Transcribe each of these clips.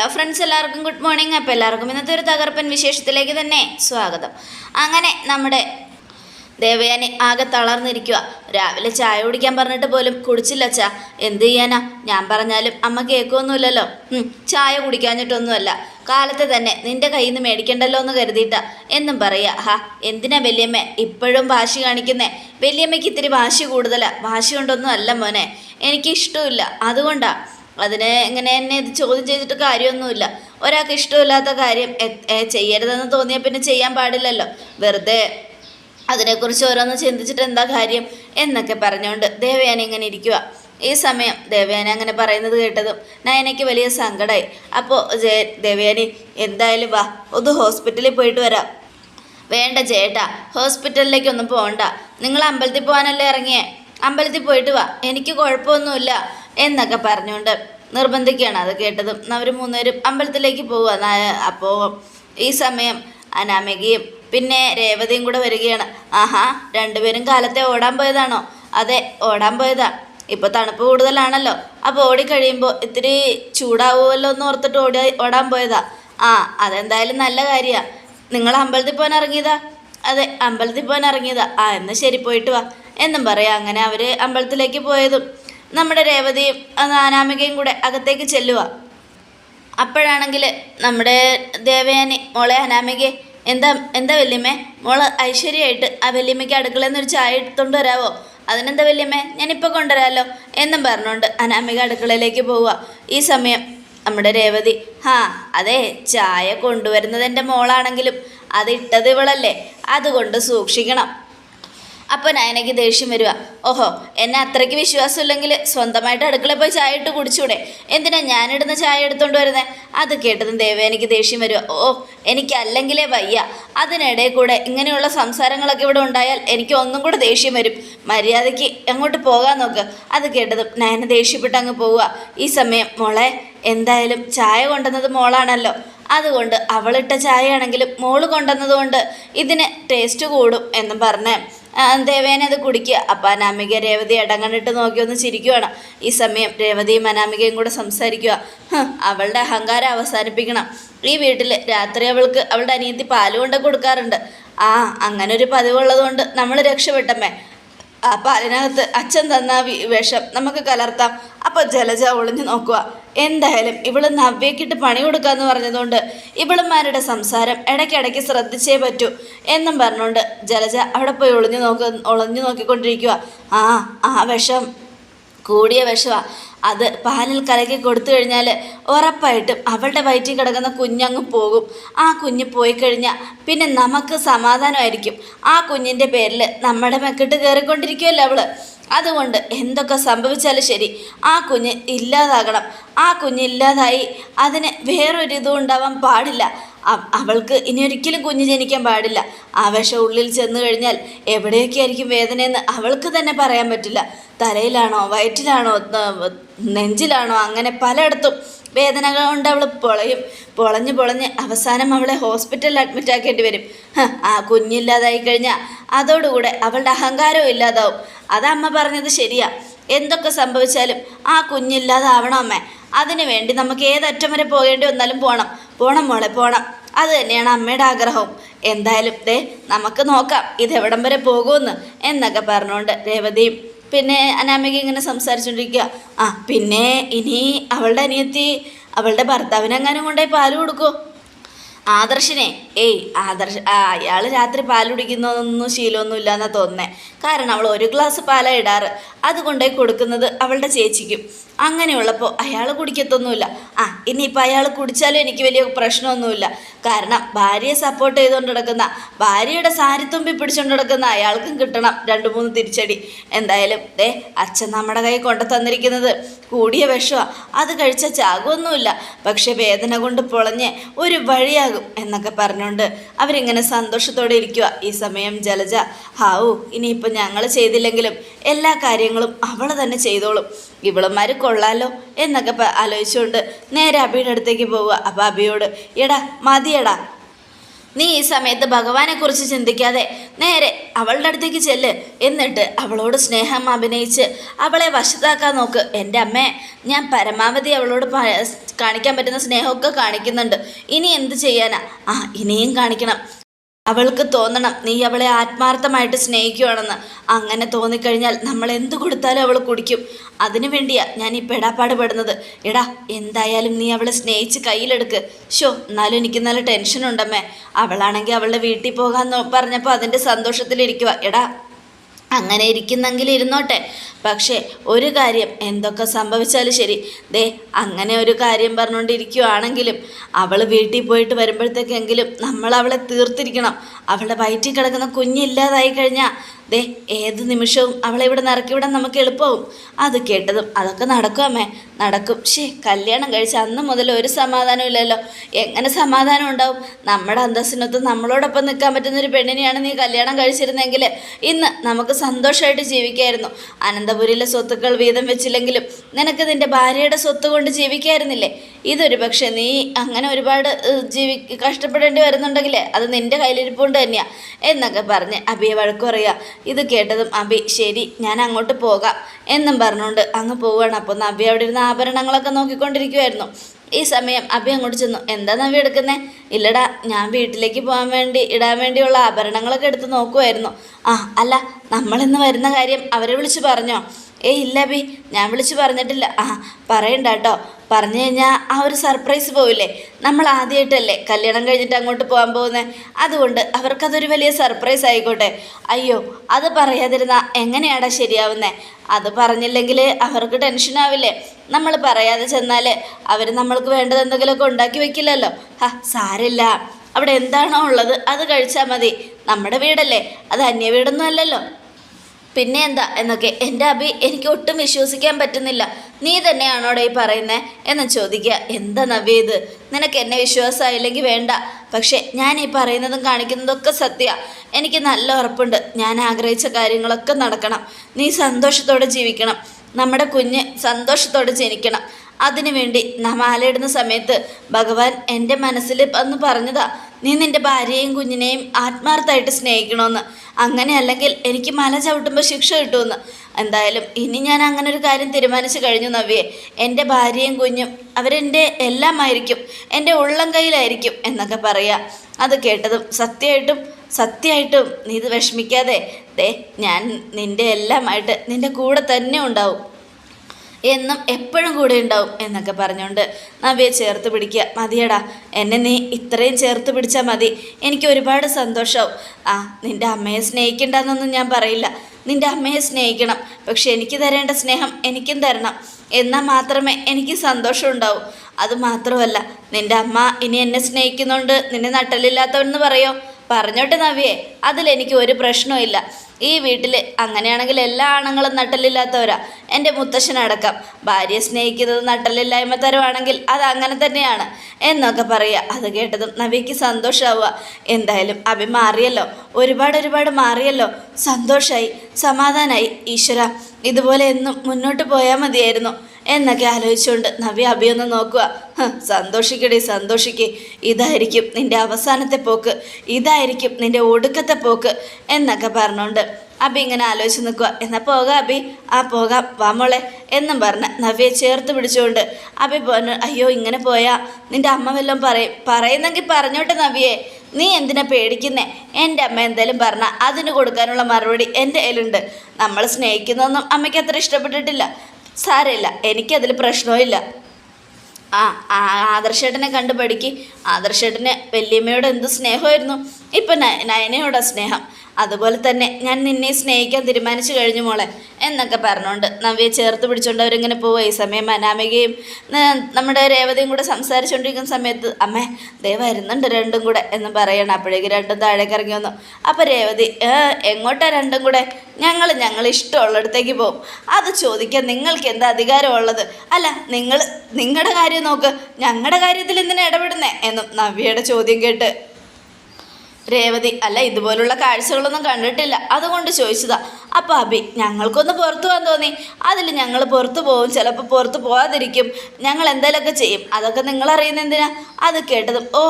Hello friends എല്ലാവർക്കും good morning അപ്പോൾ എല്ലാവർക്കും ഇന്നത്തെ ഒരു തകർപ്പൻ വിശേഷത്തിലേക്ക് തന്നെ സ്വാഗതം. അങ്ങനെ നമ്മുടെ ദേവയാനി ആകെ തളർന്നിരിക്കുക രാവിലെ ചായ കുടിക്കാൻ പറഞ്ഞിട്ട് പോലും കുടിച്ചില്ല അച്ഛാ. എന്ത് ചെയ്യാനാ? ഞാൻ പറഞ്ഞാലും അമ്മ കേൾക്കുമൊന്നുമില്ലല്ലോ ചായ കുടിക്കാഞ്ഞിട്ടൊന്നുമല്ല. കാലത്തെ തന്നെ നിന്റെ കയ്യിൽ നിന്ന് മേടിക്കണ്ടല്ലോ എന്ന് കരുതിയിട്ട. എന്നും പറയാ ഹാ എന്തിനാ വല്യമ്മ ഇപ്പോഴും വാശി കാണിക്കുന്നേ? വല്യമ്മയ്ക്ക് ഇത്തിരി വാശി കൂടുതലാ. വാശി കൊണ്ടൊന്നും അല്ല മോനെ. എനിക്ക് ഇഷ്ടമില്ല അതുകൊണ്ടാ അതിന് ഇങ്ങനെ എന്നെ ഇത് ചോദ്യം ചെയ്തിട്ട് കാര്യമൊന്നുമില്ല. ഒരാൾക്ക് ഇഷ്ടമില്ലാത്ത കാര്യം ചെയ്യരുതെന്ന് തോന്നിയാൽ പിന്നെ ചെയ്യാൻ പാടില്ലല്ലോ. വെറുതെ അതിനെക്കുറിച്ച് ഓരോന്ന് ചിന്തിച്ചിട്ട് എന്താ കാര്യം എന്നൊക്കെ പറഞ്ഞുകൊണ്ട് ദേവയാനി ഇങ്ങനെ ഇരിക്കുക ഈ സമയം ദേവയാനി അങ്ങനെ പറയുന്നത് കേട്ടതും നയനയ്ക്ക് വലിയ സങ്കടമായി അപ്പോൾ ജയ ദേവയാനി എന്തായാലും വാ ഒന്ന് ഹോസ്പിറ്റലിൽ പോയിട്ട് വരാം. വേണ്ട ചേട്ടാ ഹോസ്പിറ്റലിലേക്കൊന്നും പോകണ്ട നിങ്ങൾ അമ്പലത്തിൽ പോകാനല്ലേ ഇറങ്ങിയേ? അമ്പലത്തിൽ പോയിട്ട് വാ. എനിക്ക് കുഴപ്പമൊന്നുമില്ല. എന്നൊക്കെ പറഞ്ഞുകൊണ്ട് നിർബന്ധിക്കുകയാണ് അത് കേട്ടതും. അവർ മൂന്നുപേരും അമ്പലത്തിലേക്ക് പോവുക അപ്പോൾ ഈ സമയം അനാമികയും പിന്നെ രേവതിയും കൂടെ വരികയാണ്. ആഹാ രണ്ടുപേരും കാലത്തെ ഓടാൻ പോയതാണോ? അതെ ഓടാൻ പോയതാ. ഇപ്പോൾ തണുപ്പ് കൂടുതലാണല്ലോ. അപ്പോൾ ഓടിക്കഴിയുമ്പോൾ ഇത്തിരി ചൂടാവുമല്ലോ എന്ന് ഓർത്തിട്ട് ഓടി ഓടാൻ പോയതാ. ആ അതെന്തായാലും നല്ല കാര്യമാണ് നിങ്ങൾ അമ്പലത്തിൽ പോകാൻ ഇറങ്ങിയതാ? അതെ അമ്പലത്തിൽ പോകാൻ ഇറങ്ങിയതാ. ആ എന്നാൽ ശരി പോയിട്ട് വാ. എന്നും പറയാം. അങ്ങനെ അവർ അമ്പലത്തിലേക്ക് പോയതും. നമ്മുടെ രേവതിയും അനാമികയും കൂടെ അകത്തേക്ക് ചെല്ലുക അപ്പോഴാണെങ്കിൽ നമ്മുടെ ദേവയാനി മോളെ അനാമികയെ എന്താ എന്താ വല്യമ്മേ? മോൾ ഐശ്വര്യമായിട്ട് ആ വല്യമ്മയ്ക്ക് അടുക്കളയിൽ നിന്നൊരു ചായ എടുത്തോണ്ട് വരാവോ? അതിനെന്താ വല്യമ്മേ? ഞാനിപ്പോൾ കൊണ്ടുവരാമല്ലോ എന്നും പറഞ്ഞുകൊണ്ട് അനാമിക അടുക്കളയിലേക്ക് പോവുക ഈ സമയം നമ്മുടെ രേവതി ഹാ അതെ ചായ കൊണ്ടുവരുന്നത് എന്റെ മോളാണെങ്കിലും അതിട്ടത് ഇവളല്ലേ? അതുകൊണ്ട് സൂക്ഷിക്കണം. അപ്പോൾ നയനയ്ക്ക് ദേഷ്യം വരിക ഓഹോ എന്നെ അത്രയ്ക്ക് വിശ്വാസമില്ലെങ്കിൽ സ്വന്തമായിട്ട് അടുക്കളയിൽ പോയി ചായ ഇട്ട് കുടിച്ചൂടെ? എന്തിനാ ഞാനിടുന്ന ചായ എടുത്തോണ്ട് വരുന്നത് അത് കേട്ടതും ദേവേനയ്ക്ക് ദേഷ്യം വരിക ഓ എനിക്ക് അല്ലെങ്കിലേ വയ്യ. അതിനിടയിൽ കൂടെ ഇങ്ങനെയുള്ള സംസാരങ്ങളൊക്കെ ഇവിടെ ഉണ്ടായാൽ എനിക്ക് ഒന്നും കൂടെ ദേഷ്യം വരും. മര്യാദയ്ക്ക് അങ്ങോട്ട് പോകാൻ നോക്ക്. അത് കേട്ടതും നയന ദേഷ്യപ്പെട്ട് അങ്ങ് പോവുക ഈ സമയം മോളെ എന്തായാലും ചായ കൊണ്ടുവന്നത് മോളാണല്ലോ. അതുകൊണ്ട് അവളിട്ട ചായയാണെങ്കിലും മോൾ കൊണ്ടുവന്നതുകൊണ്ട് ഇതിന് ടേസ്റ്റ് കൂടും എന്നും പറഞ്ഞ്. ദേവേനെ അത് കുടിക്കുക അപ്പം അനാമിക രേവതി ഇടങ്ങണിട്ട് നോക്കി ഒന്ന് ചിരിക്കുവാണ്. ഈ സമയം രേവതിയും അനാമികയും കൂടെ സംസാരിക്കുക അവളുടെ അഹങ്കാരം അവസാനിപ്പിക്കണം. ഈ വീട്ടിൽ രാത്രി അവൾക്ക് അവളുടെ അനിയത്തി പാൽ കൊണ്ട് കൊടുക്കാറുണ്ട്. ആ അങ്ങനെ ഒരു പതിവുള്ളതുകൊണ്ട് നമ്മൾ രക്ഷപ്പെട്ടമ്മേ. ആ അതിനകത്ത് അച്ഛൻ തന്ന വിഷം നമുക്ക് കലർത്താം. അപ്പോൾ ജലജ ഒളിഞ്ഞു നോക്കുക. എന്തായാലും ഇവൾ നവ്യക്കിട്ട് പണി കൊടുക്കാന്ന് പറഞ്ഞതുകൊണ്ട് ഇവളുമാരുടെ സംസാരം ഇടയ്ക്കിടയ്ക്ക് ശ്രദ്ധിച്ചേ പറ്റൂ എന്നും പറഞ്ഞുകൊണ്ട് ജലജ അവിടെ പോയി ഒളിഞ്ഞു നോക്ക ഒളിഞ്ഞു നോക്കിക്കൊണ്ടിരിക്കുക ആ ആ വിഷം കൂടിയ വിഷമാണ് അത് പാലിൽ കലക്കി കൊടുത്തു കഴിഞ്ഞാൽ ഉറപ്പായിട്ടും അവളുടെ വയറ്റിൽ കിടക്കുന്ന കുഞ്ഞങ്ങ് പോകും. ആ കുഞ്ഞ് പോയി കഴിഞ്ഞാൽ പിന്നെ നമുക്ക് സമാധാനമായിരിക്കും. ആ കുഞ്ഞിന്റെ പേരിൽ നമ്മുടെ മെക്കിട്ട് കയറിക്കൊണ്ടിരിക്കുമല്ലോ അവൾ. അതുകൊണ്ട് എന്തൊക്കെ സംഭവിച്ചാലും ശരി ആ കുഞ്ഞ് ഇല്ലാതാകണം. ആ കുഞ്ഞ് ഇല്ലാതായി അതിന് വേറൊരിതും ഉണ്ടാവാൻ പാടില്ല. അവൾക്ക് ഇനി ഒരിക്കലും കുഞ്ഞ് ജനിക്കാൻ പാടില്ല. ആ വിഷം ഉള്ളിൽ ചെന്ന് കഴിഞ്ഞാൽ എവിടെയൊക്കെ ആയിരിക്കും വേദനയെന്ന് അവൾക്ക് തന്നെ പറയാൻ പറ്റില്ല. തലയിലാണോ വയറ്റിലാണോ നെഞ്ചിലാണോ അങ്ങനെ പലയിടത്തും വേദനകൾ കൊണ്ട് അവൾ പൊളയും. പൊളഞ്ഞ് പൊളഞ്ഞ് അവസാനം അവളെ ഹോസ്പിറ്റലിൽ അഡ്മിറ്റ് ആക്കേണ്ടി വരും. ആ കുഞ്ഞില്ലാതായി കഴിഞ്ഞാൽ അതോടുകൂടെ അവളുടെ അഹങ്കാരവും ഇല്ലാതാവും. അത് അമ്മ പറഞ്ഞത് ശരിയാ. എന്തൊക്കെ സംഭവിച്ചാലും ആ കുഞ്ഞില്ലാതാവണം അമ്മേ. അതിനു വേണ്ടി നമുക്ക് ഏതറ്റം വരെ പോകേണ്ടി വന്നാലും പോകണം പോണം മോളെ പോണം. അത് തന്നെയാണ് അമ്മയുടെ ആഗ്രഹവും. എന്തായാലും ദേ നമുക്ക് നോക്കാം ഇത് എവിടം വരെ പോകുമെന്ന് എന്നൊക്കെ പറഞ്ഞുകൊണ്ട് രേവതിയും പിന്നെ അനാമിക ഇങ്ങനെ സംസാരിച്ചുകൊണ്ടിരിക്കുക ആ പിന്നെ ഇനി അവളുടെ അനിയത്തി അവളുടെ ഭർത്താവിനെങ്ങാനും കൊണ്ടുപോയി പാൽ കൊടുക്കുമോ ആദർശിനെ. ഏയ് ആദർശ അയാൾ രാത്രി പാൽ കുടിക്കുന്നതൊന്നും ശീലമൊന്നും ഇല്ലയെന്നാ തോന്നുന്നത് കാരണം അവൾ ഒരു ഗ്ലാസ് പാലാണ് ഇടാറ്. അത് കൊണ്ടുപോയി കൊടുക്കുന്നത് അവളുടെ ചേച്ചിക്കും. അങ്ങനെയുള്ളപ്പോൾ അയാൾ കുടിക്കത്തൊന്നുമില്ല. ആ ഇനിയിപ്പോൾ അയാൾ കുടിച്ചാലും എനിക്ക് വലിയ പ്രശ്നമൊന്നുമില്ല. കാരണം ഭാര്യയെ സപ്പോർട്ട് ചെയ്തുകൊണ്ട് നടക്കുന്ന ഭാര്യയുടെ സാരിത്തുമ്പി പിടിച്ചുകൊണ്ട് നടക്കുന്ന അയാൾക്കും കിട്ടണം രണ്ട് മൂന്ന് തിരിച്ചടി. എന്തായാലും ദേ അച്ഛൻ നമ്മുടെ കൈ കൊണ്ടു തന്നിരിക്കുന്നത് കൂടിയ വിഷമാണ് അത് കഴിച്ച ചാകുമൊന്നുമില്ല പക്ഷെ വേദന കൊണ്ട് പൊളഞ്ഞ് ഒരു വഴിയാകും എന്നൊക്കെ പറഞ്ഞുകൊണ്ട് അവരിങ്ങനെ സന്തോഷത്തോടെ ഇരിക്കുക ഈ സമയം ജലജ ഹാവു ഇനിയിപ്പോൾ ഞങ്ങൾ ചെയ്തില്ലെങ്കിലും എല്ലാ കാര്യങ്ങളും അവൾ തന്നെ ചെയ്തോളും. ഇവളുമാർ കൊള്ളാലോ എന്നൊക്കെ ആലോചിച്ചുകൊണ്ട് നേരെ അബിയുടെ അടുത്തേക്ക് പോവുക. അപ്പോൾ അബിയോട് എടാ മതിയടാ. നീ ഈ സമയത്ത് ഭഗവാനെ കുറിച്ച് ചിന്തിക്കാതെ നേരെ അവളുടെ അടുത്തേക്ക് ചെല്ല്. എന്നിട്ട് അവളോട് സ്നേഹം അഭിനയിച്ച് അവളെ വശത്താക്കാൻ നോക്ക്. എന്റെ അമ്മേ ഞാൻ പരമാവധി അവളോട് കാണിക്കാൻ പറ്റുന്ന സ്നേഹമൊക്കെ കാണിക്കുന്നുണ്ട്. ഇനി എന്ത് ചെയ്യാനാ? ആ ഇനിയും കാണിക്കണം. അവൾക്ക് തോന്നണം നീ അവളെ ആത്മാർത്ഥമായിട്ട് സ്നേഹിക്കുകയാണെന്ന് അങ്ങനെ തോന്നിക്കഴിഞ്ഞാൽ നമ്മൾ എന്ത് കൊടുത്താലും അവൾ കുടിക്കും. അതിനു വേണ്ടിയാ ഞാൻ ഈ പെടാപ്പാട് പെടുന്നത്. എടാ എന്തായാലും നീ അവളെ സ്നേഹിച്ച് കയ്യിലെടുക്ക്. ഷോ എന്നാലും എനിക്ക് നല്ല ടെൻഷൻ ഉണ്ടമ്മേ. അവളാണെങ്കിൽ അവളുടെ വീട്ടിൽ പോകാമെന്ന് പറഞ്ഞപ്പോൾ അതിന്റെ സന്തോഷത്തിലിരിക്കുക എടാ അങ്ങനെ ഇരിക്കുന്നെങ്കിൽ ഇരുന്നോട്ടെ. പക്ഷേ ഒരു കാര്യം എന്തൊക്കെ സംഭവിച്ചാലും ശരി. ദേ അങ്ങനെ ഒരു കാര്യം പറഞ്ഞുകൊണ്ടിരിക്കുവാണെങ്കിലും അവൾ വീട്ടിൽ പോയിട്ട് വരുമ്പോഴത്തേക്കെങ്കിലും നമ്മൾ അവളെ തീർത്തിരിക്കണം. അവളുടെ വയറ്റിൽ കിടക്കുന്ന കുഞ്ഞില്ലാതായി കഴിഞ്ഞാൽ ദേ ഏത് നിമിഷവും അവളെ ഇവിടെ നിറക്കി വിടാൻ നമുക്ക് എളുപ്പവും. അത് കേട്ടതും അതൊക്കെ നടക്കും അമ്മേ നടക്കും. ശേ കല്യാണം കഴിച്ച അന്ന് മുതൽ ഒരു സമാധാനം ഇല്ലല്ലോ. എങ്ങനെ സമാധാനം ഉണ്ടാവും? നമ്മുടെ അന്തസ്സിനൊത്ത് നമ്മളോടൊപ്പം നിൽക്കാൻ പറ്റുന്ന ഒരു പെണ്ണിനെയാണ് നീ കല്യാണം കഴിച്ചിരുന്നെങ്കിൽ ഇന്ന് നമുക്ക് സന്തോഷമായിട്ട് ജീവിക്കായിരുന്നു. അനന്തപുരിയിലെ സ്വത്തുക്കൾ വീതം വെച്ചില്ലെങ്കിലും നിനക്ക് നിന്റെ ഭാര്യയുടെ സ്വത്ത് കൊണ്ട് ജീവിക്കായിരുന്നില്ലേ? ഇതൊരു പക്ഷേ നീ അങ്ങനെ ഒരുപാട് ജീവി കഷ്ടപ്പെടേണ്ടി വരുന്നുണ്ടെങ്കിൽ അത് നിന്റെ കയ്യിലിരിപ്പുകൊണ്ട് തന്നെയാ. എന്നൊക്കെ പറഞ്ഞ് അബിയെ വഴക്കു പറയുക ഇത് കേട്ടതും അബി ശരി ഞാൻ അങ്ങോട്ട് പോകാം എന്നും പറഞ്ഞുകൊണ്ട് അങ്ങ് പോവുകയാണ്. അപ്പോൾ നബി അവിടെ ഇരുന്ന് ആഭരണങ്ങളൊക്കെ നോക്കിക്കൊണ്ടിരിക്കുമായിരുന്നു ഈ സമയം അബി അങ്ങോട്ട് ചെന്നു. എന്താ നവി എടുക്കുന്നേ? ഇല്ലടാ ഞാൻ വീട്ടിലേക്ക് പോകാൻ വേണ്ടി ഇടാൻ വേണ്ടിയുള്ള ആഭരണങ്ങളൊക്കെ എടുത്ത് നോക്കുമായിരുന്നു ആ അല്ല നമ്മളിന്ന് വരുന്ന കാര്യം അവരെ വിളിച്ച് പറഞ്ഞോ? ഏയ് ഇല്ല ബി ഞാൻ വിളിച്ച് പറഞ്ഞിട്ടില്ല. ആ പറയണ്ട കേട്ടോ പറഞ്ഞു കഴിഞ്ഞാൽ ആ ഒരു സർപ്രൈസ് പോവില്ലേ? നമ്മൾ ആദ്യമായിട്ടല്ലേ കല്യാണം കഴിഞ്ഞിട്ട് അങ്ങോട്ട് പോകാൻ പോകുന്നത് അതുകൊണ്ട് അവർക്കതൊരു വലിയ സർപ്രൈസ് ആയിക്കോട്ടെ. അയ്യോ അത് പറയാതിരുന്ന എങ്ങനെയാടാ ശരിയാവുന്നേ? അത് പറഞ്ഞില്ലെങ്കിൽ അവർക്ക് ടെൻഷനാവില്ലേ നമ്മൾ പറയാതെ ചെന്നാൽ അവർ നമ്മൾക്ക് വേണ്ടത് എന്തെങ്കിലുമൊക്കെ ഉണ്ടാക്കി വെക്കില്ലല്ലോ. ഹാ സാരില്ല അവിടെ എന്താണോ ഉള്ളത് അത് കഴിച്ചാൽ മതി. നമ്മുടെ വീടല്ലേ? അത് അന്യ വീടൊന്നും അല്ലല്ലോ. പിന്നെ എന്താ എന്നൊക്കെ. എന്റെ അഭി എനിക്ക് ഒട്ടും വിശ്വസിക്കാൻ പറ്റുന്നില്ല. നീ തന്നെയാണോടെ ഈ പറയുന്നത് എന്ന് ചോദിക്കുക. എന്താ നവ്യ ഇത്? നിനക്ക് എന്നെ വിശ്വാസമായില്ലെങ്കിൽ വേണ്ട. പക്ഷേ ഞാൻ ഈ പറയുന്നതും കാണിക്കുന്നതൊക്കെ സത്യ. എനിക്ക് നല്ല ഉറപ്പുണ്ട്. ഞാൻ ആഗ്രഹിച്ച കാര്യങ്ങളൊക്കെ നടക്കണം. നീ സന്തോഷത്തോടെ ജീവിക്കണം. നമ്മുടെ കുഞ്ഞ് സന്തോഷത്തോടെ ജനിക്കണം. അതിനുവേണ്ടി നാം ആലയിടുന്ന സമയത്ത് ഭഗവാൻ എന്റെ മനസ്സിൽ അന്ന് പറഞ്ഞതാ. നീ നിന്റെ ഭാര്യയെയും കുഞ്ഞിനെയും ആത്മാർത്ഥമായിട്ട് സ്നേഹിക്കണമെന്ന് അങ്ങനെ അല്ലെങ്കിൽ എനിക്ക് മല ചവിട്ടുമ്പോൾ ശിക്ഷ കിട്ടുമെന്ന്. എന്തായാലും ഇനി ഞാൻ അങ്ങനെ ഒരു കാര്യം തീരുമാനിച്ചു കഴിഞ്ഞു നവ്യേ. എന്റെ ഭാര്യയും കുഞ്ഞും അവരെന്റെ എല്ലാമായിരിക്കും. എന്റെ ഉള്ളം കയ്യിലായിരിക്കും എന്നൊക്കെ പറയുക അത് കേട്ടതും സത്യമായിട്ടും സത്യമായിട്ടും നീ ഇത് വിഷമിക്കാതെ ദേ ഞാൻ നിന്റെ എല്ലാമായിട്ട് നിന്റെ കൂടെ തന്നെ ഉണ്ടാവും. എന്നും എപ്പോഴും കൂടെ ഉണ്ടാവും എന്നൊക്കെ പറഞ്ഞുകൊണ്ട് നവ്യെ ചേർത്ത് പിടിക്കുക. മതിയടാ എന്നെ നീ ഇത്രയും ചേർത്ത് പിടിച്ചാൽ മതി. എനിക്ക് ഒരുപാട് സന്തോഷമാവും ആ നിന്റെ അമ്മയെ സ്നേഹിക്കണ്ടെന്നൊന്നും ഞാൻ പറയില്ല. നിന്റെ അമ്മയെ സ്നേഹിക്കണം. പക്ഷെ എനിക്ക് തരേണ്ട സ്നേഹം എനിക്കും തരണം. എന്നാൽ മാത്രമേ എനിക്ക് സന്തോഷം ഉണ്ടാവൂ. അത് മാത്രമല്ല നിന്റെ അമ്മ ഇനി എന്നെ സ്നേഹിക്കുന്നുണ്ട്. നിന്നെ നട്ടലില്ലാത്തവനെന്ന് പറയോ? പറഞ്ഞോട്ടെ നവ്യേ അതിലെനിക്ക് ഒരു പ്രശ്നവും ഈ വീട്ടിൽ അങ്ങനെയാണെങ്കിൽ എല്ലാ ആണുങ്ങളും നട്ടലില്ലാത്തവരാ. എന്റെ മുത്തശ്ശനടക്കം ഭാര്യയെ സ്നേഹിക്കുന്നത് നട്ടലില്ലായ്മ തരമാണെങ്കിൽ അത് അങ്ങനെ തന്നെയാണ്. എന്നൊക്കെ പറയുക. അത് കേട്ടതും നവിക്ക് സന്തോഷമാവുക എന്തായാലും അഭി മാറിയല്ലോ. ഒരുപാട് ഒരുപാട് മാറിയല്ലോ. സന്തോഷമായി സമാധാനമായി ഈശ്വര ഇതുപോലെ എന്നും മുന്നോട്ട് പോയാൽ മതിയായിരുന്നു. എന്നൊക്കെ ആലോചിച്ചുകൊണ്ട് നവ്യ അഭിയൊന്ന് നോക്കുക. സന്തോഷിക്കടി സന്തോഷിക്ക്. ഇതായിരിക്കും നിന്റെ അവസാനത്തെ പോക്ക്. ഇതായിരിക്കും നിന്റെ ഒടുക്കത്തെ പോക്ക് എന്നൊക്കെ പറഞ്ഞുകൊണ്ട് അബി ഇങ്ങനെ ആലോചിച്ച് നിൽക്കുക. എന്നാൽ പോകാം അബി ആ പോകാം. വാമോളെ എന്നും പറഞ്ഞ് നവ്യയെ ചേർത്ത് പിടിച്ചുകൊണ്ട് അബി പറഞ്ഞു അയ്യോ ഇങ്ങനെ പോയാ? നിന്റെ അമ്മ വല്ലതും പറയും പറയുന്നെങ്കിൽ പറഞ്ഞോട്ടെ നവ്യേ നീ എന്തിനാ പേടിക്കുന്നേ? എന്റെ അമ്മ എന്തായാലും പറഞ്ഞാൽ അതിന് കൊടുക്കാനുള്ള മറുപടി എന്റെ കയ്യിലുണ്ട്. നമ്മൾ സ്നേഹിക്കുന്നതൊന്നും അമ്മയ്ക്ക് അത്ര ഇഷ്ടപ്പെട്ടിട്ടില്ല. സാരമില്ല. എനിക്കതിൽ പ്രശ്നമില്ല ആ ആദർശേട്ടനെ കണ്ട് പഠിക്ക്. ആദർശേട്ടന് വല്യമ്മയോട് എന്ത് സ്നേഹമായിരുന്നു? ഇപ്പം നയ- നയനയോടാ സ്നേഹം. അതുപോലെ തന്നെ ഞാൻ നിന്നെ സ്നേഹിക്കാൻ തീരുമാനിച്ചു കഴിഞ്ഞു മോളെ എന്നൊക്കെ പറഞ്ഞുകൊണ്ട് നവ്യെ ചേർത്ത് പിടിച്ചുകൊണ്ട് അവരിങ്ങനെ പോവുക ഈ സമയം അനാമികയും നമ്മുടെ രേവതിയും കൂടെ സംസാരിച്ചുകൊണ്ടിരിക്കുന്ന സമയത്ത് അമ്മേ ദേ വരുന്നുണ്ട് രണ്ടും കൂടെ എന്ന് പറയണം. അപ്പോഴേക്ക് രണ്ടും താഴേക്ക് ഇറങ്ങി വന്നു. അപ്പോൾ രേവതി എങ്ങോട്ടാണ് എങ്ങോട്ടാ രണ്ടും കൂടെ? ഞങ്ങൾ ഞങ്ങൾ ഇഷ്ടമുള്ളിടത്തേക്ക് പോകും. അത് ചോദിക്കാൻ നിങ്ങൾക്ക് എന്താ അധികാരമുള്ളത്? അല്ല നിങ്ങൾ നിങ്ങളുടെ കാര്യം നോക്ക്. ഞങ്ങളുടെ കാര്യത്തിൽ എന്തിനാ ഇടപെടുന്നേ? എന്നും നവ്യയുടെ ചോദ്യം കേട്ട്. രേവതി അല്ല ഇതുപോലുള്ള കാഴ്ചകളൊന്നും കണ്ടിട്ടില്ല. അതുകൊണ്ട് ചോദിച്ചതാ അപ്പോൾ അബി ഞങ്ങൾക്കൊന്ന് പുറത്തു പോകാൻ തോന്നി. അതിൽ ഞങ്ങൾ പുറത്തു പോകും. ചിലപ്പോൾ പുറത്ത് പോകാതിരിക്കും ഞങ്ങൾ എന്തെങ്കിലുമൊക്കെ ചെയ്യും. അതൊക്കെ നിങ്ങൾ അറിയുന്ന എന്തിനാ? അത് കേട്ടതും ഓ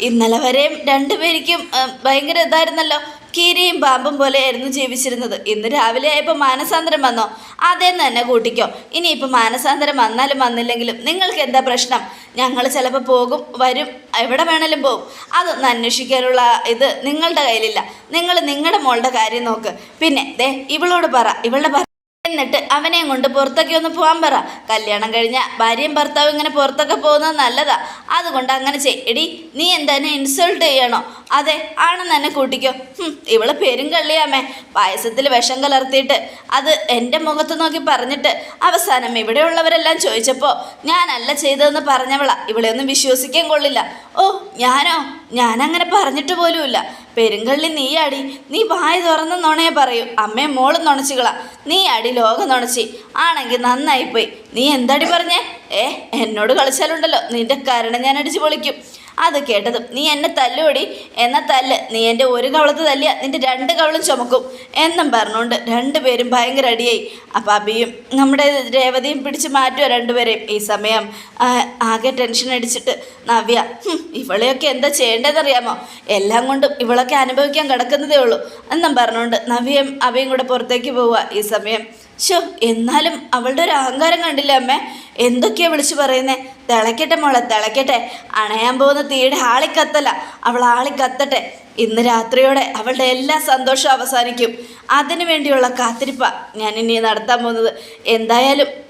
ഇന്നലെ വരെയും രണ്ടുപേരിക്കും ഭയങ്കര ഇതായിരുന്നല്ലോ. കീരിയും പാമ്പും പോലെയായിരുന്നു ജീവിച്ചിരുന്നത്. ഇന്ന് രാവിലെ ആയപ്പോൾ മാനസാന്തരം വന്നോ? അതേന്ന് തന്നെ കൂട്ടിക്കോ. ഇനിയിപ്പോൾ മാനസാന്തരം വന്നാലും വന്നില്ലെങ്കിലും നിങ്ങൾക്ക് എന്താ പ്രശ്നം? ഞങ്ങൾ ചിലപ്പോൾ പോകും വരും എവിടെ വേണേലും പോകും അതൊന്ന് അന്വേഷിക്കാനുള്ള ഇത് നിങ്ങളുടെ കയ്യിലില്ല. നിങ്ങൾ നിങ്ങളുടെ മോളുടെ കാര്യം നോക്ക്. പിന്നെ ദേ ഇവളോട് പറ ഇവളുടെ എന്നിട്ട് അവനെയും കൊണ്ട് പുറത്തൊക്കെ ഒന്ന് പോകാൻ പറ. കല്യാണം കഴിഞ്ഞ ഭാര്യയും ഭർത്താവും ഇങ്ങനെ പുറത്തൊക്കെ പോകുന്നത് നല്ലതാ. അതുകൊണ്ട് അങ്ങനെ ചെയ്യടി നീ എന്താ ഇൻസൾട്ട് ചെയ്യണോ? അതെ ആണെന്ന് തന്നെ കൂട്ടിക്കോ. ഇവൾ പേരും കള്ളിയാമേ പായസത്തിൽ വിഷം കലർത്തിയിട്ട് അത് എന്റെ മുഖത്ത് നോക്കി പറഞ്ഞിട്ട് അവസാനം ഇവിടെയുള്ളവരെല്ലാം ചോദിച്ചപ്പോൾ ഞാനല്ല ചെയ്തതെന്ന് പറഞ്ഞവളാ. ഇവളെ ഒന്നും വിശ്വസിക്കാൻ കൊള്ളില്ല. ഓ ഞാനോ? ഞാനങ്ങനെ പറഞ്ഞിട്ട് പോലുമില്ല. പെരുങ്കള്ളി നീ അടി നീ വായ തുറന്ന് നുണയെ പറയൂ. അമ്മയും മോളും നുണച്ചുകളാ. നീ അടി ലോകം നുണച്ചി. ആണെങ്കിൽ നന്നായിപ്പോയി. നീ എന്താടി പറഞ്ഞേ? ഏ എന്നോട് കളിച്ചാലുണ്ടല്ലോ. നിന്റെ കരണം ഞാൻ അടിച്ചു പൊളിക്കും. അത് കേട്ടതും നീ എന്നെ തല്ലുപടി എന്ന തല്ല്. നീ എന്റെ ഒരു കവളത്ത് തല്ലിയ നിന്റെ രണ്ട് കവളും ചുമക്കും. എന്നും പറഞ്ഞുകൊണ്ട് രണ്ടുപേരും ഭയങ്കര അടിയായി. അപ്പം അബിയും നമ്മുടെ രേവതിയും പിടിച്ച് മാറ്റുക രണ്ടുപേരെയും. ഈ സമയം ആകെ ടെൻഷൻ അടിച്ചിട്ട് നവ്യ "ഹും, ഇവളെയൊക്കെ എന്താ ചെയ്യേണ്ടതെന്നറിയാമോ? എല്ലാം കൊണ്ടും ഇവളൊക്കെ അനുഭവിക്കാൻ കിടക്കുന്നതേ ഉള്ളൂ. എന്നും പറഞ്ഞുകൊണ്ട് നവ്യയും അബിയും കൂടെ പുറത്തേക്ക് പോവുക ഈ സമയം ഷോ എന്നാലും അവളുടെ ഒരു അഹങ്കാരം കണ്ടില്ല അമ്മേ? എന്തൊക്കെയാ വിളിച്ചു പറയുന്നേ? തിളക്കട്ടെ മോളെ തിളക്കട്ടെ. അണയാൻ പോകുന്ന തീയുടെ കത്തല്ല അവൾ ആളി കത്തട്ടെ. ഇന്ന് രാത്രിയോടെ അവളുടെ എല്ലാ സന്തോഷവും അവസാനിക്കും. അതിനു വേണ്ടിയുള്ള കാത്തിരിപ്പാണ് ഞാൻ ഇനി നടത്താൻ പോകുന്നത്. എന്തായാലും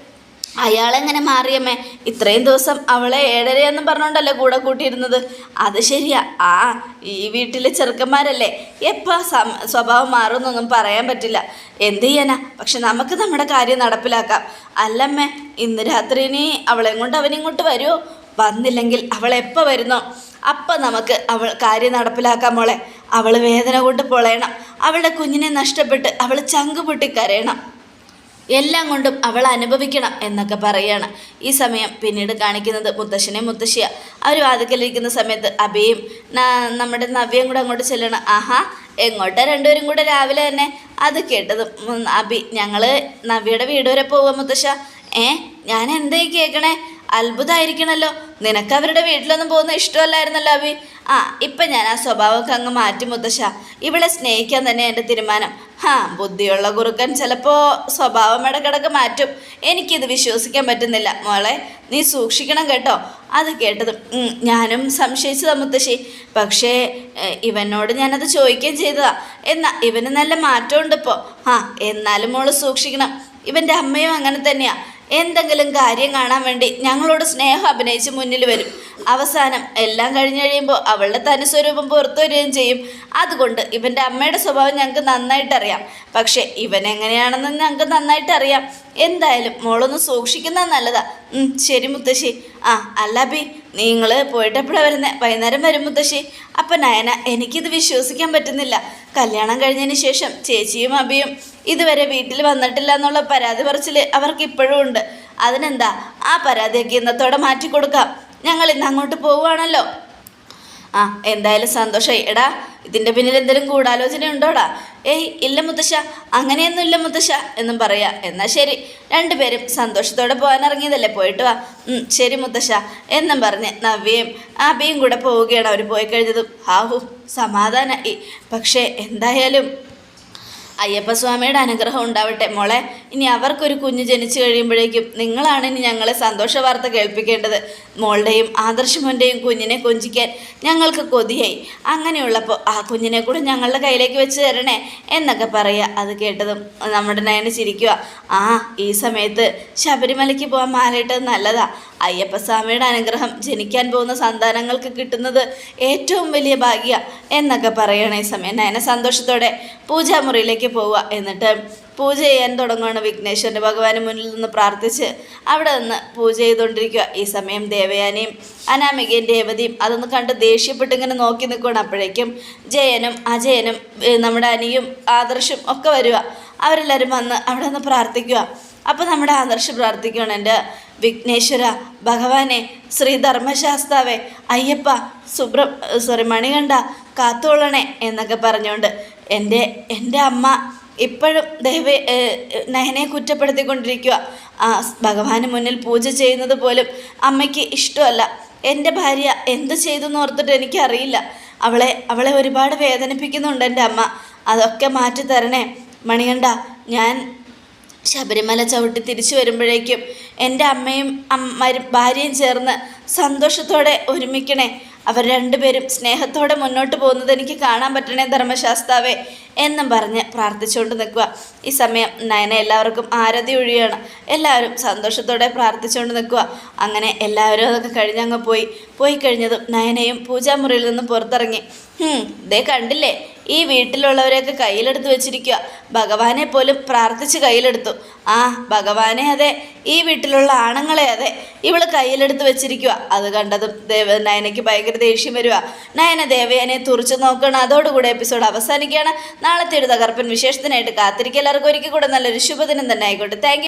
അയാളെങ്ങനെ മാറിയമ്മേ? ഇത്രയും ദിവസം അവളെ ഏഴരയെന്നും പറഞ്ഞോണ്ടല്ലേ കൂടെ കൂട്ടിയിരുന്നത്? അത് ശരിയാ. ആ ഈ വീട്ടിലെ ചെറുക്കന്മാരല്ലേ? എപ്പോൾ സ്വഭാവം മാറുമെന്നൊന്നും പറയാൻ പറ്റില്ല. എന്ത് ചെയ്യാനാ? പക്ഷെ നമുക്ക് നമ്മുടെ കാര്യം നടപ്പിലാക്കാം. അല്ലമ്മേ ഇന്ന് രാത്രി ഇനി അവളെ കൊണ്ട് അവനിങ്ങോട്ട് വരുമോ വന്നില്ലെങ്കിൽ അവൾ എപ്പോൾ വരുന്നോ? അപ്പം നമുക്ക് അവൾ കാര്യം നടപ്പിലാക്കാം മോളെ. അവൾ വേദന കൊണ്ട് പൊളയണം. അവളുടെ കുഞ്ഞിനെ നഷ്ടപ്പെട്ട് അവൾ ചങ്ക് പൊട്ടി കരയണം എല്ലാം കൊണ്ടും അവൾ അനുഭവിക്കണം എന്നൊക്കെ പറയാണ്. ഈ സമയം പിന്നീട് കാണിക്കുന്നത് മുത്തശ്ശനെ മുത്തശ്ശിയ. അവർ വാതിക്കലിരിക്കുന്ന സമയത്ത് അബിയും ന- നമ്മുടെ നവ്യയും കൂടെ അങ്ങോട്ട് ചെല്ലണം. ആഹാ എങ്ങോട്ടാ രണ്ടുപേരും കൂടെ രാവിലെ തന്നെ? അത് കേട്ടതും അഭി ഞങ്ങൾ നവ്യയുടെ വീട് വരെ പോവുക മുത്തശ്ശ. ഏ ഞാൻ എന്തായി കേൾക്കണേ അത്ഭുതമായിരിക്കണല്ലോ നിനക്ക് അവരുടെ വീട്ടിലൊന്നും പോകുന്ന ഇഷ്ടമല്ലായിരുന്നല്ലോ അബി. ആ ഇപ്പം ഞാൻ ആ സ്വഭാവമൊക്കെ അങ്ങ് മാറ്റി മുത്തശ്ശ. ഇവളെ സ്നേഹിക്കാൻ തന്നെ എന്റെ തീരുമാനം. ഹാ ബുദ്ധിയുള്ള കുറുക്കൻ ചിലപ്പോൾ സ്വഭാവം ഇടക്കിടക്ക് മാറ്റും. എനിക്കിത് വിശ്വസിക്കാൻ പറ്റുന്നില്ല. മോളെ നീ സൂക്ഷിക്കണം കേട്ടോ. അത് കേട്ടതും ഞാനും സംശയിച്ചതാ മുത്തശ്ശി. പക്ഷേ ഇവനോട് ഞാനത് ചോദിക്കുകയും ചെയ്തതാ. എന്നാ ഇവന് നല്ല മാറ്റമുണ്ട് ഇപ്പോൾ ആ എന്നാലും മോൾ സൂക്ഷിക്കണം. ഇവന്റെ അമ്മയും അങ്ങനെ തന്നെയാ. എന്തെങ്കിലും കാര്യം കാണാൻ വേണ്ടി ഞങ്ങളോട് സ്നേഹം അഭിനയിച്ച് മുന്നിൽ വരും. അവസാനം എല്ലാം കഴിഞ്ഞ് കഴിയുമ്പോൾ അവളുടെ തനി സ്വരൂപം പുറത്തു വരികയും ചെയ്യും. അതുകൊണ്ട് ഇവന്റെ അമ്മയുടെ സ്വഭാവം ഞങ്ങൾക്ക് നന്നായിട്ട് അറിയാം പക്ഷേ ഇവൻ എങ്ങനെയാണെന്ന് ഞങ്ങൾക്ക് നന്നായിട്ട് അറിയാം. എന്തായാലും മോളൊന്ന് സൂക്ഷിക്കുന്ന നല്ലതാ. ശരി മുത്തശ്ശി. ആ അല്ല നിങ്ങൾ പോയിട്ട് എപ്പോഴാണ് വരുന്നത് വൈകുന്നേരം വരും മുത്തശ്ശി. അപ്പം നയന എനിക്കിത് വിശ്വസിക്കാൻ പറ്റുന്നില്ല. കല്യാണം കഴിഞ്ഞതിന് ശേഷം ചേച്ചിയും അബിയും ഇതുവരെ വീട്ടിൽ വന്നിട്ടില്ല എന്നുള്ള പരാതി പറച്ചിൽ അവർക്ക് ഇപ്പോഴും ഉണ്ട്. അതിനെന്താ? ആ പരാതിയൊക്കെ ഇന്നത്തോടെ മാറ്റി കൊടുക്കാം. ഞങ്ങൾ ഇന്ന് അങ്ങോട്ട് പോവുകയാണല്ലോ. ആ എന്തായാലും സന്തോഷമായി എടാ ഇതിന്റെ പിന്നിൽ എന്തെങ്കിലും ഗൂഢാലോചന ഉണ്ടോടാ ഏയ് ഇല്ല മുത്തശ്ശ. അങ്ങനെയൊന്നും ഇല്ല മുത്തശ്ശ എന്നും പറയാ. എന്നാൽ ശരി. രണ്ടുപേരും സന്തോഷത്തോടെ പോകാൻ ഇറങ്ങിയതല്ലേ പോയിട്ട് വാ. ശരി മുത്തശ്ശ. എന്നും പറഞ്ഞ് നവ്യയും ആബിയും കൂടെ പോവുകയാണ് അവർ പോയി കഴിഞ്ഞതും. ഹാഹു സമാധാനമായി പക്ഷേ എന്തായാലും അയ്യപ്പസ്വാമിയുടെ അനുഗ്രഹം ഉണ്ടാവട്ടെ. മോളെ ഇനി അവർക്കൊരു കുഞ്ഞ് ജനിച്ചു കഴിയുമ്പോഴേക്കും നിങ്ങളാണ് ഇനി ഞങ്ങളെ സന്തോഷ വാർത്ത കേൾപ്പിക്കേണ്ടത്. മോളുടെയും ആദർശമോന്റെയും കുഞ്ഞിനെ കൊഞ്ചിക്കാൻ ഞങ്ങൾക്ക് കൊതിയായി. അങ്ങനെയുള്ളപ്പോൾ ആ കുഞ്ഞിനെ കൂടെ ഞങ്ങളുടെ കയ്യിലേക്ക് വെച്ച് തരണേ എന്നൊക്കെ പറയുക അത് കേട്ടതും നമ്മുടെ നയന് ചിരിക്കുക ആ ഈ സമയത്ത് ശബരിമലയ്ക്ക് പോകാൻ മാറിയിട്ടത് നല്ലതാ. അയ്യപ്പസ്വാമിയുടെ അനുഗ്രഹം ജനിക്കാൻ പോകുന്ന സന്താനങ്ങൾക്ക് കിട്ടുന്നത് ഏറ്റവും വലിയ ഭാഗ്യ എന്നൊക്കെ പറയണ സമയം. നയന സന്തോഷത്തോടെ പൂജാമുറിയിലേക്ക് പോവുക. എന്നിട്ട് പൂജ ചെയ്യാൻ തുടങ്ങുകയാണ് വിഘ്നേശ്വരന്റെ ഭഗവാന് മുന്നിൽ നിന്ന് പ്രാർത്ഥിച്ച് അവിടെ നിന്ന് പൂജ ചെയ്തുകൊണ്ടിരിക്കുക. ഈ സമയം ദേവയാനിയും അനാമികയും രേവതിയും അതൊന്ന് കണ്ട് ദേഷ്യപ്പെട്ട് ഇങ്ങനെ നോക്കി നിൽക്കുകയാണ് അപ്പോഴേക്കും ജയനും അജയനും നമ്മുടെ അനിയും ആദർശും ഒക്കെ വരിക അവരെല്ലാവരും വന്ന് അവിടെ നിന്ന് പ്രാർത്ഥിക്കുക. അപ്പോൾ നമ്മുടെ ആദർശം പ്രാർത്ഥിക്കുകയാണ്. എന്റെ വിഘ്നേശ്വര ഭഗവാനെ ശ്രീ ധർമ്മശാസ്താവെ അയ്യപ്പ സുബ്ര സോറി മണികണ്ഠ കാത്തോളണേ എന്നൊക്കെ പറഞ്ഞുകൊണ്ട് എന്റെ എന്റെ അമ്മ ഇപ്പോഴും ദൈവ നയനെ കുറ്റപ്പെടുത്തിക്കൊണ്ടിരിക്കുക ആ ഭഗവാന് മുന്നിൽ പൂജ ചെയ്യുന്നത് പോലും അമ്മയ്ക്ക് ഇഷ്ടമല്ല. എന്റെ ഭാര്യ എന്ത് ചെയ്തു എന്ന് ഓർത്തിട്ട് എനിക്കറിയില്ല. അവളെ അവളെ ഒരുപാട് വേദനിപ്പിക്കുന്നുണ്ട് എന്റെ അമ്മ. അതൊക്കെ മാറ്റി തരണേ മണികണ്ഠ ഞാൻ ശബരിമല ചവിട്ടി തിരിച്ചു വരുമ്പോഴേക്കും എന്റെ അമ്മയും അമ്മ ഭാര്യയും ചേർന്ന് സന്തോഷത്തോടെ ഒരുമിക്കണേ. അവർ രണ്ടുപേരും സ്നേഹത്തോടെ മുന്നോട്ട് പോകുന്നത് എനിക്ക് കാണാൻ പറ്റണേ ധർമ്മശാസ്താവേ എന്നും പറഞ്ഞ് പ്രാർത്ഥിച്ചുകൊണ്ട് നിൽക്കുക. ഈ സമയം നയന എല്ലാവർക്കും ആരതി ഒഴിയാണ്. എല്ലാവരും സന്തോഷത്തോടെ പ്രാർത്ഥിച്ചുകൊണ്ട് നിൽക്കുക. അങ്ങനെ എല്ലാവരും അതൊക്കെ കഴിഞ്ഞങ്ങ് പോയി. പോയി കഴിഞ്ഞതും നയനയും പൂജാമുറിയിൽ നിന്ന് പുറത്തിറങ്ങി. ദേ കണ്ടില്ലേ? ഈ വീട്ടിലുള്ളവരെയൊക്കെ കയ്യിലെടുത്ത് വെച്ചിരിക്കുക. ഭഗവാനെ പോലും പ്രാർത്ഥിച്ച് കയ്യിലെടുത്തു. ആ ഭഗവാനെ അതെ. ഈ വീട്ടിലുള്ള ആണുങ്ങളെ അതെ. ഇവൾ കയ്യിലെടുത്ത് വെച്ചിരിക്കുക. അത് കണ്ടതും ദേവ നയനയ്ക്ക് ഭയങ്കര ദേഷ്യം വരിക നയന ദേവയാനെ തുറച്ചു നോക്കണം അതോടുകൂടെ എപ്പിസോഡ് അവസാനിക്കുകയാണ്. നാളത്തെ ഒരു തകർപ്പൻ വിശേഷത്തിനായിട്ട് കാത്തിരിക്കുക. എല്ലാവർക്കും ഒരിക്കൽ കൂടെ നല്ലൊരു ശുഭദിനം തന്നെ ആയിക്കോട്ടെ. താങ്ക്